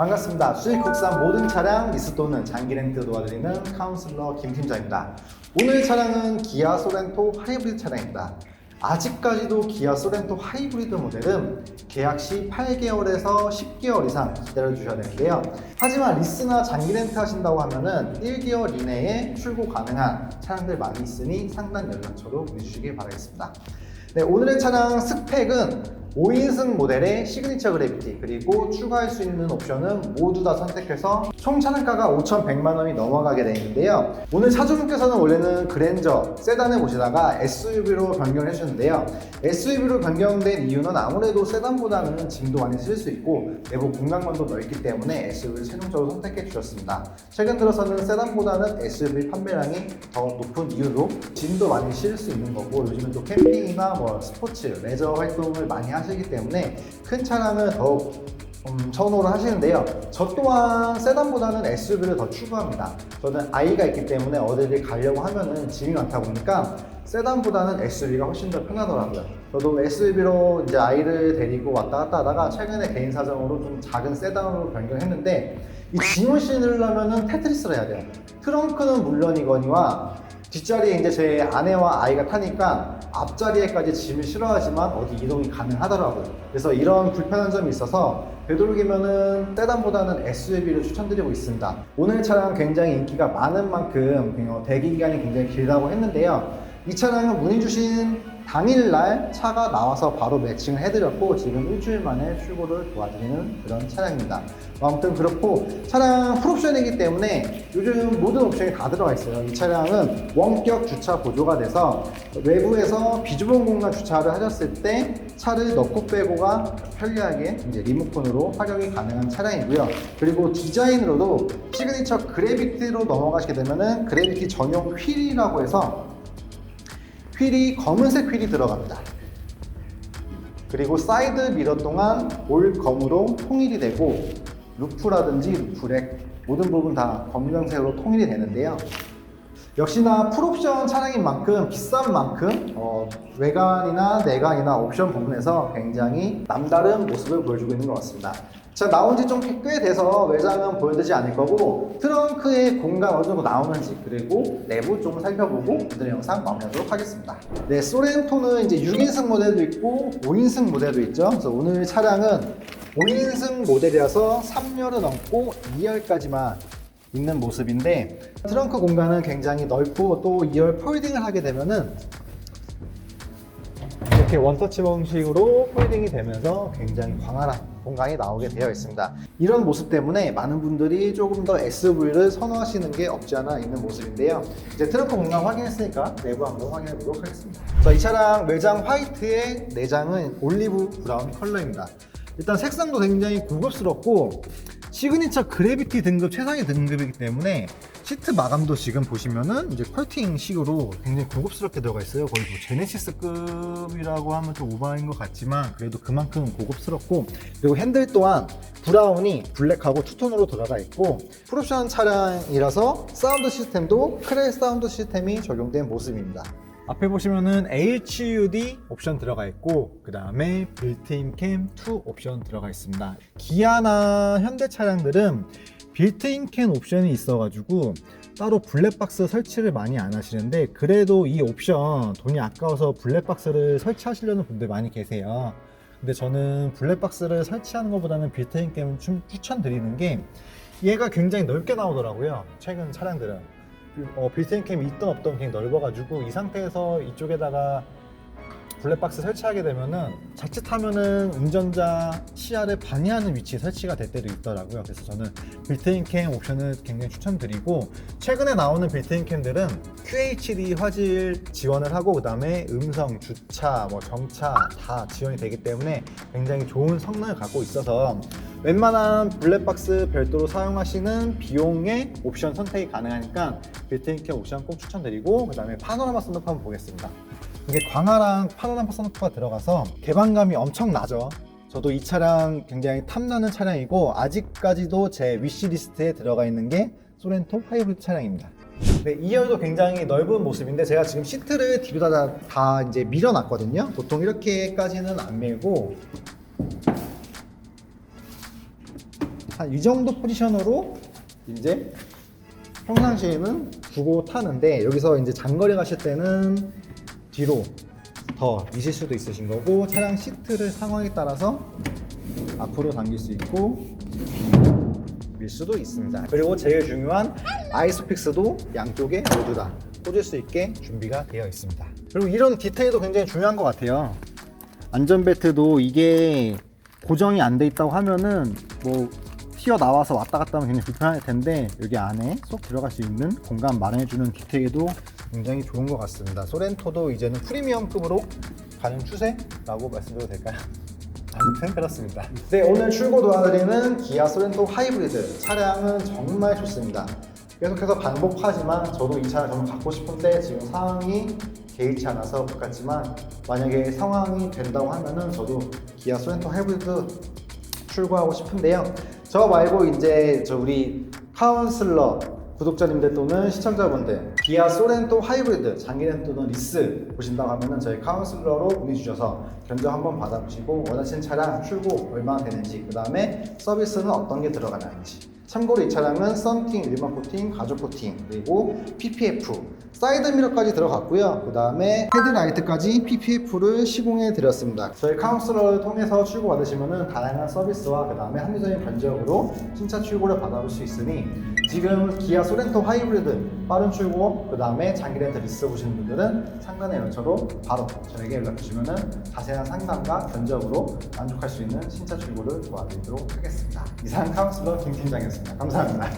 반갑습니다. 수익 국산 모든 차량 리스 또는 장기 렌트 도와드리는 카운슬러 김 팀장입니다. 오늘 차량은 기아 소렌토 하이브리드 차량입니다. 아직까지도 기아 소렌토 하이브리드 모델은 계약 시 8개월에서 10개월 이상 기다려 주셔야 되는데요. 하지만 리스나 장기 렌트 하신다고 하면은 1개월 이내에 출고 가능한 차량들 많이 있으니 상단 연락처로 보내주시길 바라겠습니다. 네, 오늘의 차량 스펙은 5인승 모델의 시그니처 그래비티 그리고 추가할 수 있는 옵션은 모두 다 선택해서 총 차량가가 5,100만 원이 넘어가게 되어 있는데요. 오늘 차주분께서는 원래는 그랜저 세단을 보시다가 SUV로 변경을 해주셨는데요. SUV로 변경된 이유는 아무래도 세단보다는 짐도 많이 실을 수 있고 내부 공간감도 넓기 때문에 SUV를 최종적으로 선택해 주셨습니다. 최근 들어서는 세단보다는 SUV 판매량이 더 높은 이유로 짐도 많이 실을 수 있는 거고 요즘은 또 캠핑이나 뭐 스포츠, 레저 활동을 많이 하 시기 때문에 큰 차량을 더욱 음, 선호를 하시는데요. 저 또한 세단보다는 SUV를 더 추구합니다. 저는 아이가 있기 때문에 어디를 가려고 하면은 짐이 많다 보니까 세단보다는 SUV가 훨씬 더 편하더라고요. 저도 SUV로 이제 아이를 데리고 왔다 갔다 하다가 최근에 개인 사정으로 좀 작은 세단으로 변경했는데 이 짐을 실으려면은 테트리스를 해야 돼요. 트렁크는 물론이거니와 뒷자리에 이제 제 아내와 아이가 타니까 앞자리에까지 짐을 실어야지만 어디 이동이 가능하더라고요. 그래서 이런 불편한 점이 있어서 되도록이면은 세단보다는 SUV를 추천드리고 있습니다. 오늘 차량 굉장히 인기가 많은 만큼 어, 대기 기간이 굉장히 길다고 했는데요. 이 차량은 문의 주신 당일날 차가 나와서 바로 매칭을 해드렸고 지금 일주일 만에 출고를 도와드리는 그런 차량입니다. 뭐 아무튼 그렇고 차량 풀옵션이기 때문에 요즘 모든 옵션이 다 들어가 있어요. 이 차량은 원격 주차 보조가 돼서 외부에서 비주봉 공간 주차를 하셨을 때 차를 넣고 빼고가 편리하게 이제 리모컨으로 활용이 가능한 차량이고요. 그리고 디자인으로도 시그니처 그래비티로 넘어가시게 되면은 그래비티 전용 휠이라고 해서 휠이 검은색 휠이 들어갑니다. 그리고 사이드 미러 동안 올 검으로 통일이 되고 루프라든지 루프렉 모든 부분 다 검정색으로 통일이 되는데요. 역시나 풀옵션 차량인 만큼 비싼 만큼 어, 외관이나 내관이나 옵션 부분에서 굉장히 남다른 모습을 보여주고 있는 것 같습니다. 자 나온 지 좀 꽤 돼서 외장은 보여드리지 않을 거고 트렁크의 공간 어느 정도 나오는지 그리고 내부 좀 살펴보고 오늘 영상 마무리하도록 하겠습니다. 네, 소렌토는 이제 6인승 모델도 있고 5인승 모델도 있죠. 그래서 오늘 차량은 5인승 모델이라서 3열은 넘고 2열까지만 있는 모습인데 트렁크 공간은 굉장히 넓고 또 2열 폴딩을 하게 되면은 이렇게 원터치 방식으로 폴딩이 되면서 굉장히 광활한 공간이 나오게 되어 있습니다. 이런 모습 때문에 많은 분들이 조금 더 SUV를 선호하시는 게 없지 않아 있는 모습인데요. 이제 트렁크 공간 확인했으니까 내부 한번 확인해 보도록 하겠습니다. 자, 이 차량 외장 화이트의 내장은 올리브 브라운 컬러입니다. 일단 색상도 굉장히 고급스럽고 시그니처 그래비티 등급 최상위 등급이기 때문에 시트 마감도 지금 보시면은 이제 컬팅 식으로 굉장히 고급스럽게 들어가 있어요. 거의 뭐 제네시스급이라고 하면 좀 오버인 것 같지만 그래도 그만큼 고급스럽고 그리고 핸들 또한 브라운이 블랙하고 투톤으로 들어가 있고 풀옵션 차량이라서 사운드 시스템도 크레 사운드 시스템이 적용된 모습입니다. 앞에 보시면은 HUD 옵션 들어가 있고 그 다음에 빌트인 캠 2 옵션 들어가 있습니다. 기아나 현대 차량들은 빌트인 캠 옵션이 있어가지고 따로 블랙박스 설치를 많이 안 하시는데 그래도 이 옵션 돈이 아까워서 블랙박스를 설치하시려는 분들 많이 계세요. 근데 저는 블랙박스를 설치하는 것보다는 빌트인 캠을 좀 추천드리는 게 얘가 굉장히 넓게 나오더라고요. 최근 차량들은. 어, 빌트인 캠이 있던 없던 굉장히 넓어가지고 이 상태에서 이쪽에다가 블랙박스 설치하게 되면은 자칫하면은 운전자 시야를 방해하는 위치에 설치가 될 때도 있더라고요. 그래서 저는 빌트인 캠 옵션을 굉장히 추천드리고 최근에 나오는 빌트인 캠들은 QHD 화질 지원을 하고 그다음에 음성, 주차, 뭐 정차 다 지원이 되기 때문에 굉장히 좋은 성능을 갖고 있어서 웬만한 블랙박스 별도로 사용하시는 비용의 옵션 선택이 가능하니까 빌트인 캠 옵션 꼭 추천드리고 그 다음에 파노라마 썬루프 한번 보겠습니다. 이게 광활한 파노라마 선루프가 들어가서 개방감이 엄청 나죠. 저도 이 차량 굉장히 탐나는 차량이고 아직까지도 제 위시리스트에 들어가 있는 게 소렌토 하이브리드 차량입니다. 네, 2열도 굉장히 넓은 모습인데 제가 지금 시트를 뒤로 다, 다 이제 밀어놨거든요. 보통 이렇게까지는 안 밀고 한 이 정도 포지션으로 이제 평상시에는 두고 타는데 여기서 이제 장거리 가실 때는 뒤로 더 미실 수도 있으신 거고 차량 시트를 상황에 따라서 앞으로 당길 수 있고 밀 수도 있습니다. 그리고 제일 중요한 아이스픽스도 양쪽에 모두 다 꽂을 수 있게 준비가 되어 있습니다. 그리고 이런 디테일도 굉장히 중요한 것 같아요. 안전벨트도 이게 고정이 안 돼 있다고 하면은 뭐 튀어나와서 왔다 갔다 하면 굉장히 불편할 텐데 여기 안에 쏙 들어갈 수 있는 공간 마련해주는 디테일도 굉장히 좋은 것 같습니다. 소렌토도 이제는 프리미엄급으로 가는 추세라고 말씀드려도 될까요? 아무튼 그렇습니다. 네, 오늘 출고 도와드리는 기아 소렌토 하이브리드 차량은 정말 좋습니다. 계속해서 반복하지만 저도 이 차를 정말 갖고 싶은데 지금 상황이 개의치 않아서 못 갔지만 만약에 상황이 된다고 하면은 저도 기아 소렌토 하이브리드 출고하고 싶은데요. 저 말고 이제 저 우리 카운슬러 구독자님들 또는 시청자분들 기아 소렌토 하이브리드 장기 렌트 또는 리스 보신다고 하면은 저희 카운슬러로 문의 주셔서 견적 한번 받아보시고 원하시는 차량 출고 얼마나 되는지 그 다음에 서비스는 어떤 게 들어가는지 참고로 이 차량은 썬팅, 일반 코팅, 가죽 코팅 그리고 PPF 사이드 미러까지 들어갔고요. 그 다음에 헤드라이트까지 PPF를 시공해 드렸습니다. 저희 카운슬러를 통해서 출고 받으시면은 다양한 서비스와 그 다음에 합리적인 견적으로 신차 출고를 받아볼 수 있으니 지금 기아 소렌토 하이브리드 빠른 출고 그 다음에 장기 렌트 리스 보시는 분들은 상단의 연락처로 바로 저에게 연락 주시면은 자세한 상담과 견적으로 만족할 수 있는 신차 출고를 도와드리도록 하겠습니다. 이상 카운슬러 김 팀장이었습니다. 감사합니다.